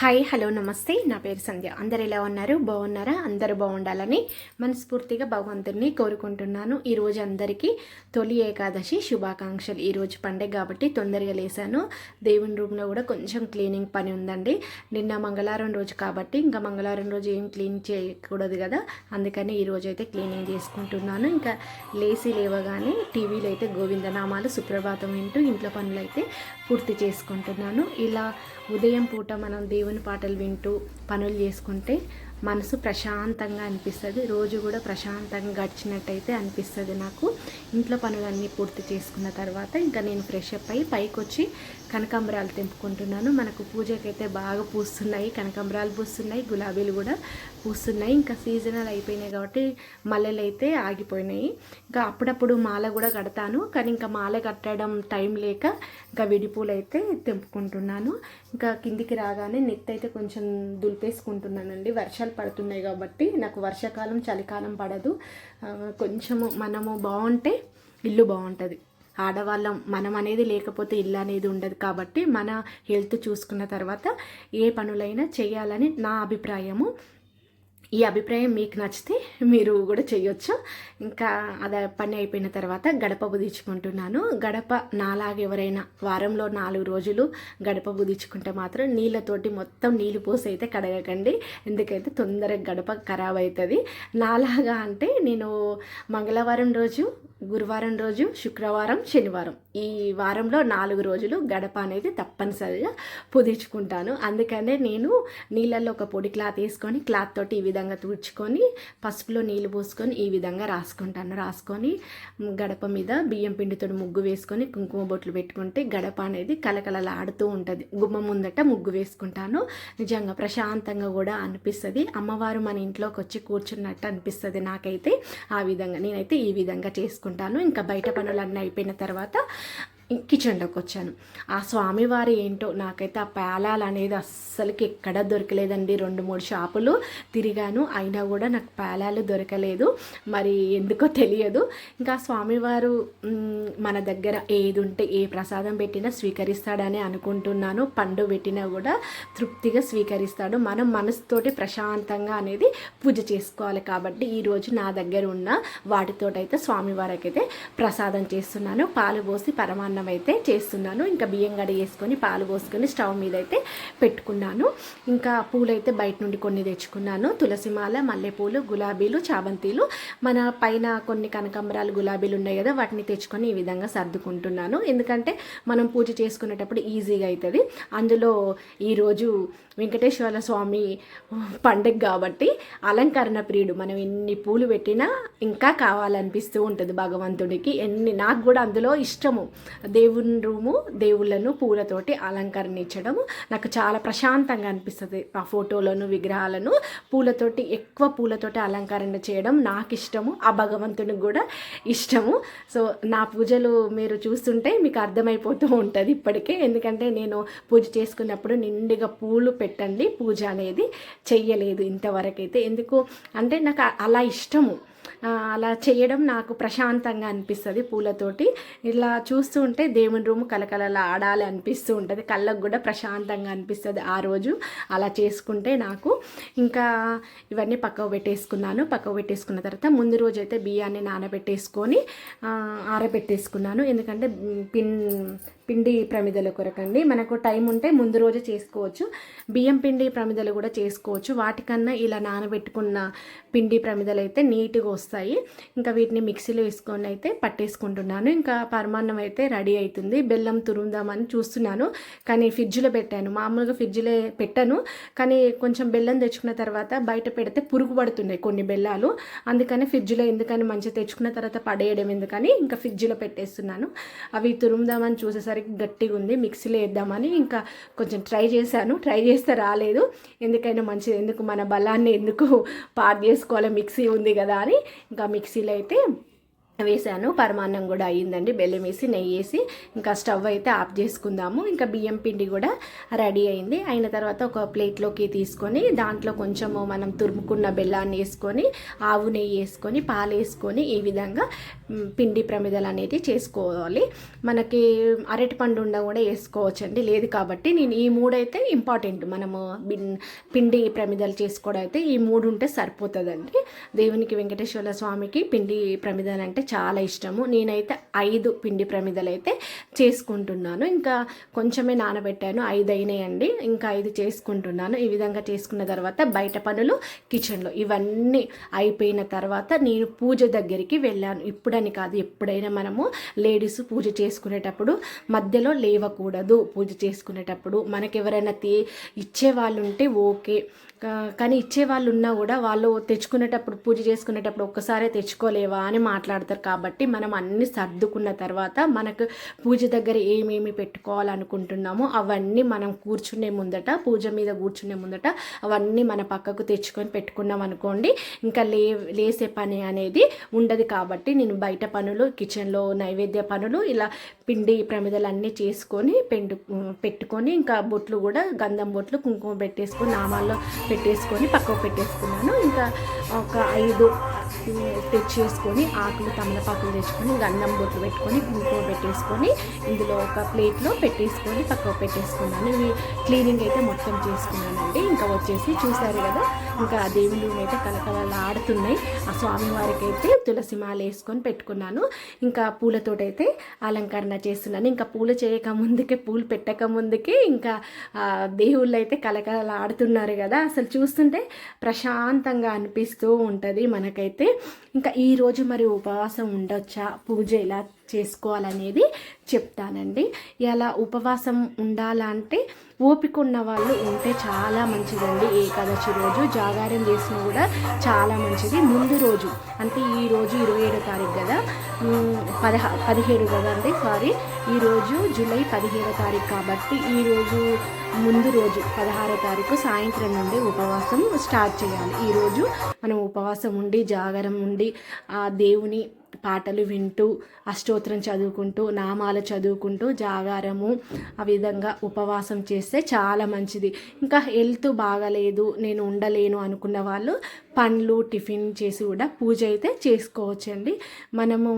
Hi hello నమస్తే. నా పేరు సంధ్య. అందరు ఎలా ఉన్నారు? బాగున్నారా? అందరూ బాగుండాలని మనస్ఫూర్తిగా భగవంతుడిని కోరుకుంటున్నాను. ఈరోజు అందరికీ తొలి ఏకాదశి శుభాకాంక్షలు. ఈరోజు పండగ కాబట్టి తొందరగా లేసాను. దేవుని రూమ్లో కూడా కొంచెం క్లీనింగ్ పని ఉందండి. నిన్న మంగళవారం రోజు కాబట్టి ఇంకా మంగళవారం రోజు ఏం క్లీన్ చేయకూడదు కదా. అందుకని ఈరోజు అయితే క్లీనింగ్ చేసుకుంటున్నాను. ఇంకా లేచి లేవగానే టీవీలో అయితే గోవిందనామాలు సుప్రభాతం వింటూ ఇంట్లో పనులు అయితే పూర్తి చేసుకుంటున్నాను. ఇలా ఉదయం పూట మనం దేవుని పాటలు వింటూ పనులు చేసుకుంటే మనసు ప్రశాంతంగా అనిపిస్తుంది. రోజు కూడా ప్రశాంతంగా గడిచినట్టయితే అనిపిస్తుంది నాకు. ఇంట్లో పనులన్నీ పూర్తి చేసుకున్న తర్వాత ఇంకా నేను ఫ్రెష్ అప్ అయ్యి పైకి వచ్చి కనకాంబరాలు తెంపుకుంటున్నాను. మనకు పూజకైతే బాగా పూస్తున్నాయి. కనకాంబరాలు పూస్తున్నాయి. గులాబీలు కూడా పూస్తున్నాయి. ఇంకా సీజనల్ అయిపోయినాయి కాబట్టి మల్లెలు అయితే ఆగిపోయినాయి. ఇంకా అప్పుడప్పుడు మాల కూడా కడతాను. కానీ ఇంకా మాల కట్టడం టైం లేక ఇంకా విడిపూలు అయితే తెంపుకుంటున్నాను. ఇంకా కిందికి రాగానే నెత్తి అయితే కొంచెం దులిపేసుకుంటున్నానండి. వర్షాలు పడుతున్నాయి కాబట్టి నాకు వర్షాకాలం చలికాలం పడదు. కొంచెము మనము బాగుంటే ఇల్లు బాగుంటుంది. ఆడవాళ్ళం మనం అనేది లేకపోతే ఇల్లు అనేది ఉండదు కాబట్టి మన హెల్త్ చూసుకున్న తర్వాత ఏ పనులైనా చేయాలని నా అభిప్రాయము. ఈ అభిప్రాయం మీకు నచ్చితే మీరు కూడా చేయొచ్చు. ఇంకా అది పని అయిపోయిన తర్వాత గడప బుదించుకుంటున్నాను గడప నాలాగా ఎవరైనా వారంలో నాలుగు రోజులు గడప బుదించుకుంటే మాత్రం నీళ్ళతోటి మొత్తం నీళ్ళు పోసి అయితే కడగకండి. ఎందుకైతే తొందరగా గడప ఖరాబ్ అవుతుంది. నాలాగా అంటే నేను మంగళవారం రోజు గురువారం రోజు శుక్రవారం శనివారం. ఈ వారంలో నాలుగు రోజులు గడప అనేది తప్పనిసరిగా పుదించుకుంటాను. అందుకనే నేను నీళ్ళల్లో ఒక పొడి క్లాత్ వేసుకొని క్లాత్ తోటి ఈ విధంగా తుడుచుకొని పసుపులో నీళ్ళు పోసుకొని ఈ విధంగా రాసుకుంటాను. రాసుకొని గడప మీద బియ్యం పిండితో ముగ్గు వేసుకొని కుంకుమ బొట్లు పెట్టుకుంటే గడప అనేది కలకలలాడుతూ ఉంటుంది. గుమ్మ ముందట ముగ్గు వేసుకుంటాను. నిజంగా ప్రశాంతంగా కూడా అనిపిస్తుంది. అమ్మవారు మన ఇంట్లోకి వచ్చి కూర్చున్నట్టు అనిపిస్తుంది నాకైతే ఆ విధంగా. నేనైతే ఈ విధంగా చేసుకుంటాను. ఇంకా బయట పనులన్నీ అయిపోయిన తర్వాత కిచెన్లోకి వచ్చాను ఆ స్వామివారి ఏంటో నాకైతే ఆ పేలాలు అనేది అస్సలకి ఎక్కడ దొరకలేదండి. రెండు మూడు షాపులు తిరిగాను. అయినా కూడా నాకు పేలాలు దొరకలేదు. మరి ఎందుకో తెలియదు. ఇంకా స్వామివారు మన దగ్గర ఏది ఉంటే ఏ ప్రసాదం పెట్టినా స్వీకరిస్తాడని అనుకుంటున్నాను. పండు పెట్టినా కూడా తృప్తిగా స్వీకరిస్తాడు. మనం మనసుతోటి ప్రశాంతంగా అనేది పూజ చేసుకోవాలి కాబట్టి ఈరోజు నా దగ్గర ఉన్న వాటితోటైతే స్వామివారికి అయితే ప్రసాదం చేస్తున్నాను. పాలు పోసి పరమాన్నం అయితే చేస్తున్నాను. ఇంకా బియ్యం గడి వేసుకొని పాలు పోసుకొని స్టవ్ మీద అయితే పెట్టుకున్నాను. ఇంకా పూలు అయితే బయట నుండి కొన్ని తెచ్చుకున్నాను. తులసిమాల మల్లెపూలు గులాబీలు చావంతీలు మన పైన కొన్ని కనకాంబరాలు గులాబీలు ఉన్నాయి కదా వాటిని తెచ్చుకొని ఈ విధంగా సర్దుకుంటున్నాను. ఎందుకంటే మనం పూజ చేసుకునేటప్పుడు ఈజీగా అవుతుంది అందులో ఈరోజు వెంకటేశ్వర స్వామి పండగ కాబట్టి అలంకరణ ప్రియుడు. మనం ఎన్ని పూలు పెట్టినా ఇంకా కావాలనిపిస్తూ ఉంటుంది భగవంతుడికి. ఎన్ని నాకు కూడా అందులో ఇష్టము. దేవుని రూము దేవుళ్ళను పూలతోటి అలంకరించడం నాకు చాలా ప్రశాంతంగా అనిపిస్తుంది ఆ ఫోటోలను విగ్రహాలను. పూలతోటి ఎక్కువ పూలతోటి అలంకరణ చేయడం నాకు ఇష్టము. ఆ భగవంతునికి కూడా ఇష్టము. సో నా పూజలు మీరు చూస్తుంటే మీకు అర్థమైపోతూ ఉంటుంది ఇప్పటికే. ఎందుకంటే నేను పూజ చేసుకున్నప్పుడు నిండుగా పూలు పెట్టండి. పూజ అనేది చెయ్యలేదు ఇంతవరకైతే. ఎందుకు? అంటే నాకు అలా ఇష్టము. అలా చేయడం నాకు ప్రశాంతంగా అనిపిస్తుంది పూలతోటి. ఇలా చూస్తూ ఉంటే దేవుని రూమ్ కలకలలా ఆడాలి అనిపిస్తూ ఉంటుంది. కళ్ళకు కూడా ప్రశాంతంగా అనిపిస్తుంది ఆ రోజు. అలా చేసుకుంటే నాకు ఇంకా ఇవన్నీ పక్కకు పెట్టేసుకున్నాను. పక్కకు పెట్టేసుకున్న తర్వాత ముందు రోజు అయితే బియ్యాన్ని నానబెట్టేసుకొని ఆరబెట్టేసుకున్నాను. ఎందుకంటే పిన్ పిండి ప్రమిదల కొరకండి. మనకు టైం ఉంటే ముందు రోజు చేసుకోవచ్చు. బియ్యం పిండి ప్రమిదలు కూడా చేసుకోవచ్చు. వాటికన్నా ఇలా నానబెట్టుకున్న పిండి ప్రమిదలు అయితే నీట్గా వస్తాయి. ఇంకా వీటిని మిక్సీలో వేసుకొని అయితే పట్టేసుకుంటున్నాను. ఇంకా పరమాన్నం అయితే రెడీ అవుతుంది. బెల్లం తురుందామని చూస్తున్నాను. కానీ ఫ్రిడ్జ్లో పెట్టాను. మామూలుగా ఫ్రిడ్జ్లో పెట్టాను. కానీ కొంచెం బెల్లం తెచ్చుకున్న తర్వాత బయట పెడితే పురుగు పడుతున్నాయి కొన్ని బెల్లాలు. అందుకని ఫ్రిడ్జ్లో ఎందుకని మంచిగా తెచ్చుకున్న తర్వాత పడేయడం ఎందుకని ఇంకా ఫ్రిడ్జ్లో పెట్టేస్తున్నాను. అవి తురుముదామని చూసేసరికి గట్టిగా ఉంది మిక్సీలో వేద్దామని ఇంకా కొంచెం ట్రై చేశాను. ట్రై చేస్తే రాలేదు. ఎందుకైనా మంచిది ఎందుకు మన బలాన్ని ఎందుకు పాడు చేసుకోవాలి మిక్సీ ఉంది కదా అని ఇంకా మిక్సీలో అయితే వేసాను. పరమాన్నం కూడా అయ్యిందండి. బెల్లం వేసి నెయ్యి వేసి ఇంకా స్టవ్ అయితే ఆఫ్ చేసుకుందాము. ఇంకా బియ్యం పిండి కూడా రెడీ అయింది. అయిన తర్వాత ఒక ప్లేట్లోకి తీసుకొని దాంట్లో కొంచెము మనం తురుముకున్న బెల్లాన్ని వేసుకొని ఆవు నెయ్యి వేసుకొని పాలు వేసుకొని ఈ విధంగా పిండి ప్రమిదలు అనేది చేసుకోవాలి. మనకి అరటి పండు ఉండ కూడా వేసుకోవచ్చండి. లేదు కాబట్టి నేను ఈ మూడు అయితే ఇంపార్టెంట్. మనము పిండి ప్రమిదలు చేసుకోవడం అయితే ఈ మూడు ఉంటే సరిపోతుందండి. దేవునికి వెంకటేశ్వర స్వామికి పిండి ప్రమిదలు అంటే చాలా ఇష్టము. నేనైతే ఐదు పిండి ప్రమిదలు అయితే చేసుకుంటున్నాను. ఇంకా కొంచెమే నానబెట్టాను. ఐదు అయినాయండి ఇంకా ఐదు చేసుకుంటున్నాను. ఈ విధంగా చేసుకున్న తర్వాత బయట పనులు కిచెన్లో ఇవన్నీ అయిపోయిన తర్వాత నేను పూజ దగ్గరికి వెళ్ళాను. ఇప్పుడని కాదు ఎప్పుడైనా మనము లేడీస్ పూజ చేసుకునేటప్పుడు మధ్యలో లేవకూడదు పూజ చేసుకునేటప్పుడు. మనకెవరైనా తీ ఇచ్చే వాళ్ళు ఉంటే ఓకే. కానీ ఇచ్చే వాళ్ళు ఉన్నా కూడా వాళ్ళు తెచ్చుకునేటప్పుడు పూజ చేసుకునేటప్పుడు ఒక్కసారే తెచ్చుకోలేవా అని మాట్లాడతారు. కాబట్టి మనం అన్ని సర్దుకున్న తర్వాత మనకు పూజ దగ్గర ఏమేమి పెట్టుకోవాలనుకుంటున్నామో అవన్నీ మనం కూర్చునే ముందట పూజ మీద కూర్చునే ముందట అవన్నీ మన పక్కకు తెచ్చుకొని పెట్టుకున్నాం అనుకోండి ఇంకా లే లేసే పని అనేది ఉండదు. కాబట్టి నేను బయట పనులు కిచెన్లో నైవేద్య పనులు ఇలా పిండి ప్రమిదలు అన్నీ చేసుకొని పెండు పెట్టుకొని ఇంకా బొట్లు కూడా గంధం బొట్లు కుంకుమ పెట్టేసుకొని నామాల్లో పెట్టేసుకొని పక్కకు పెట్టేసుకున్నాను. ఇంకా ఒక ఐదు తెచ్చేసుకొని ఆకులు తమలపాకులు తెచ్చుకొని గంధం బొట్లు పెట్టుకొని కుంకుమ పెట్టేసుకొని ఇందులో ఒక ప్లేట్లో పెట్టేసుకొని పక్కకు పెట్టేసుకున్నాను. ఇవి క్లీనింగ్ అయితే మొత్తం చేసుకున్నానండి. ఇంకా వచ్చేసి చూసారు కదా ఇంకా దేవుళ్ళు అయితే కలకలలాడుతున్నాయి ఆ స్వామివారికి అయితే తులసి మాల వేసుకొని పెట్టుకున్నాను. ఇంకా పూలతోటైతే అలంకరణ చేస్తున్నాను. ఇంకా పూలు చేయక ముందుకే పూలు పెట్టక ముందుకే ఇంకా దేవుళ్ళు అయితే కలకలలాడుతున్నారు కదా. అసలు చూస్తుంటే ప్రశాంతంగా అనిపిస్తూ ఉంటుంది మనకైతే. ఇంకా ఈరోజు మరి ఉపవాసం ఉండొచ్చా? పూజ ఎలా చేసుకోవాలనేది చెప్తానండి. ఎలా ఉపవాసం ఉండాలంటే ఓపిక ఉన్న వాళ్ళు ఉంటే చాలా మంచిదండి. ఏకాదశి రోజు జాగారం చేసినా కూడా చాలా మంచిది. ముందు రోజు అంటే ఈ రోజు ఇరవై ఏడో తారీఖు కదా? పదహా పదహ పదిహేడు అండి సారీ. ఈరోజు జూలై పదిహేడో తారీఖు కాబట్టి ఈరోజు ముందు రోజు పదహారో తారీఖు సాయంత్రం నుండి ఉపవాసం స్టార్ట్ చేయాలి. ఈరోజు మనం ఉపవాసం ఉండి జాగరం ఉండి ఆ దేవుని పాటలు వింటూ అష్టోత్తరం చదువుకుంటూ నామాలు చదువుకుంటూ జాగారము ఆ విధంగా ఉపవాసం చేస్తే చాలా మంచిది. ఇంకా హెల్త్ బాగలేదు నేను ఉండలేను అనుకున్న వాళ్ళు పండ్లు టిఫిన్ చేసి కూడా పూజ అయితే చేసుకోవచ్చండి. మనము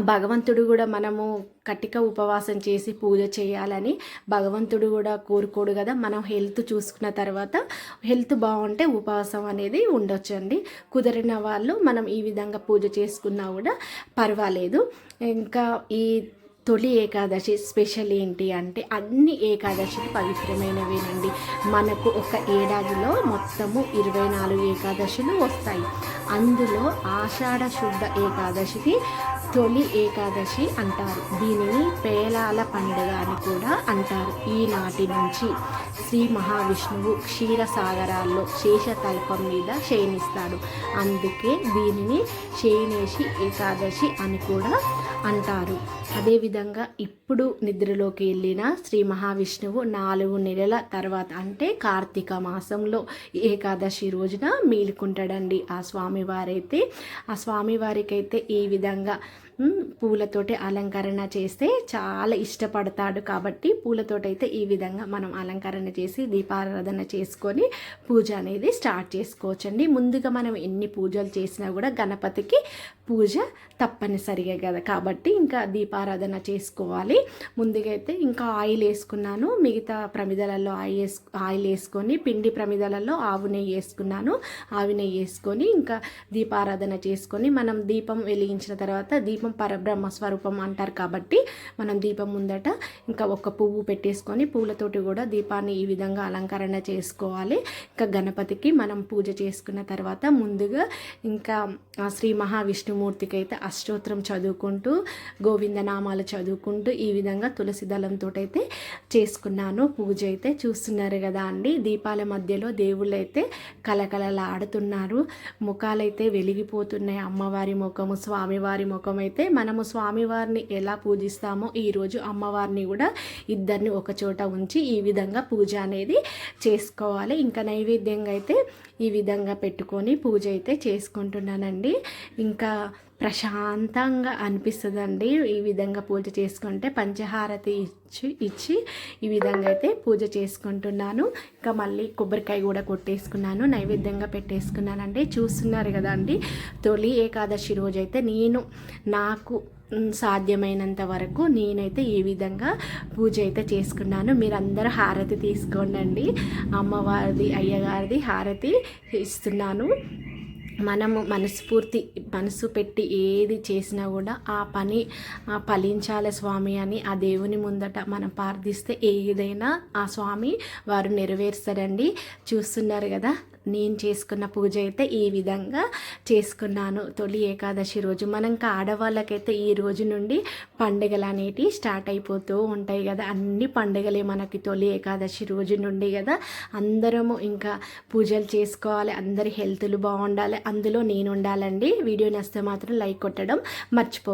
భగవంతుడు కూడా మనము కటిక ఉపవాసం చేసి పూజ చేయాలని భగవంతుడు కూడా కోరుకోడు కదా. మనం హెల్త్ చూసుకున్న తర్వాత హెల్త్ బాగుంటే ఉపవాసం అనేది ఉండొచ్చండి కుదిరిన వాళ్ళు మనం ఈ విధంగా పూజ చేసుకున్నా కూడా పర్వాలేదు. ఇంకా ఈ తొలి ఏకాదశి స్పెషల్ ఏంటి అంటే అన్ని ఏకాదశులు పవిత్రమైనవేనండి. మనకు ఒక ఏడాదిలో మొత్తము ఇరవై నాలుగు ఏకాదశులు వస్తాయి. అందులో ఆషాఢ శుద్ధ ఏకాదశికి తొలి ఏకాదశి అంటారు. దీనిని పేలాల పండుగ అని కూడా అంటారు. ఈనాటి నుంచి శ్రీ మహావిష్ణువు క్షీరసాగరాల్లో శేషతల్పం మీద శయనిస్తాడు. అందుకే దీనిని శయనేషి ఏకాదశి అని కూడా అంటారు. అదేవిధంగా ఇప్పుడు నిద్రలోకి వెళ్ళిన శ్రీ మహావిష్ణువు నాలుగు నెలల తర్వాత అంటే కార్తీక మాసంలో ఏకాదశి రోజున మేలుకుంటాడండి. ఆ స్వామివారైతే ఆ స్వామివారికి అయితే ఈ విధంగా పూలతోటి అలంకరణ చేస్తే చాలా ఇష్టపడతాడు కాబట్టి పూలతోటైతే ఈ విధంగా మనం అలంకరణ చేసి దీపారాధన చేసుకొని పూజ అనేది స్టార్ట్ చేసుకోవచ్చండి. ముందుగా మనం ఎన్ని పూజలు చేసినా కూడా గణపతికి పూజ తప్పనిసరిగా కదా. కాబట్టి ఇంకా దీపారాధన చేసుకోవాలి. ముందుగా అయితే ఇంకా ఆయిల్ వేసుకున్నాను. మిగతా ప్రమిదలలో ఆయిల్ వేసు ఆయిల్ వేసుకొని పిండి ప్రమిదలలో ఆవు నెయ్యి వేసుకున్నాను. ఆవు నెయ్యి వేసుకొని ఇంకా దీపారాధన చేసుకొని మనం దీపం వెలిగించిన తర్వాత దీపం పరబ్రహ్మ స్వరూపం అంటారు కాబట్టి మనం దీపం ముందట ఇంకా ఒక పువ్వు పెట్టేసుకొని పూలతోటి కూడా దీపాన్ని ఈ విధంగా అలంకరణ చేసుకోవాలి. ఇంకా గణపతికి మనం పూజ చేసుకున్న తర్వాత ముందుగా ఇంకా శ్రీ శ్రీ విష్ణుమూర్తికి అయితే అష్టోత్తరం చదువుకుంటూ గోవిందనామాలు చదువుకుంటూ ఈ విధంగా తులసి దళంతో అయితే చేసుకున్నాను. పూజ అయితే చూస్తున్నారు కదా అండి. దీపాల మధ్యలో దేవుళ్ళు అయితే కలకలలాడుతున్నారు ముఖాలైతే వెలిగిపోతున్నాయి. అమ్మవారి ముఖము స్వామివారి ముఖం అయితే మనము స్వామివారిని ఎలా పూజిస్తామో ఈరోజు అమ్మవారిని కూడా ఇద్దరిని ఒక చోట ఉంచి ఈ విధంగా పూజ అనేది చేసుకోవాలి. ఇంకా నైవేద్యంగా అయితే ఈ విధంగా పెట్టుకొని పూజ అయితే చేసుకుంటున్నానండి. ఇంకా ప్రశాంతంగా అనిపిస్తుందండి. ఈ విధంగా పూజ చేసుకుంటే పంచహారతి ఇచ్చి ఇచ్చి ఈ విధంగా అయితే పూజ చేసుకుంటున్నాను. ఇంకా మళ్ళీ కొబ్బరికాయ కూడా కొట్టేసుకున్నాను. నైవేద్యంగా పెట్టేసుకున్నానండి. చూస్తున్నారు కదా అండి తొలి ఏకాదశి రోజు అయితే నేను నాకు సాధ్యమైనంత వరకు నేనైతే ఈ విధంగా పూజ అయితే చేసుకున్నాను. మీరందరూ హారతి తీసుకోండి అమ్మవారిది అయ్యగారిది హారతి ఇస్తున్నాను. మనము మనస్ఫూర్తి మనసు పెట్టి ఏది చేసినా కూడా ఆ పని ఫలించాలి స్వామి అని ఆ దేవుని ముందట మనం ప్రార్థిస్తే ఏదైనా ఆ స్వామి వారు నెరవేరుస్తారండి. చూస్తున్నారు కదా నేను చేసుకున్న పూజ అయితే ఈ విధంగా చేసుకున్నాను. తొలి ఏకాదశి రోజు మనం ఆడవాళ్ళకైతే ఈ రోజు నుండి పండుగలు అనేటివి స్టార్ట్ అయిపోతూ ఉంటాయి కదా. అన్ని పండుగలే మనకి తొలి ఏకాదశి రోజు నుండి కదా. అందరము ఇంకా పూజలు చేసుకోవాలి. అందరి హెల్త్లు బాగుండాలి. అందులో నేను ఉండాలండి. వీడియో నస్తే మాత్రం లైక్ కొట్టడం మర్చిపో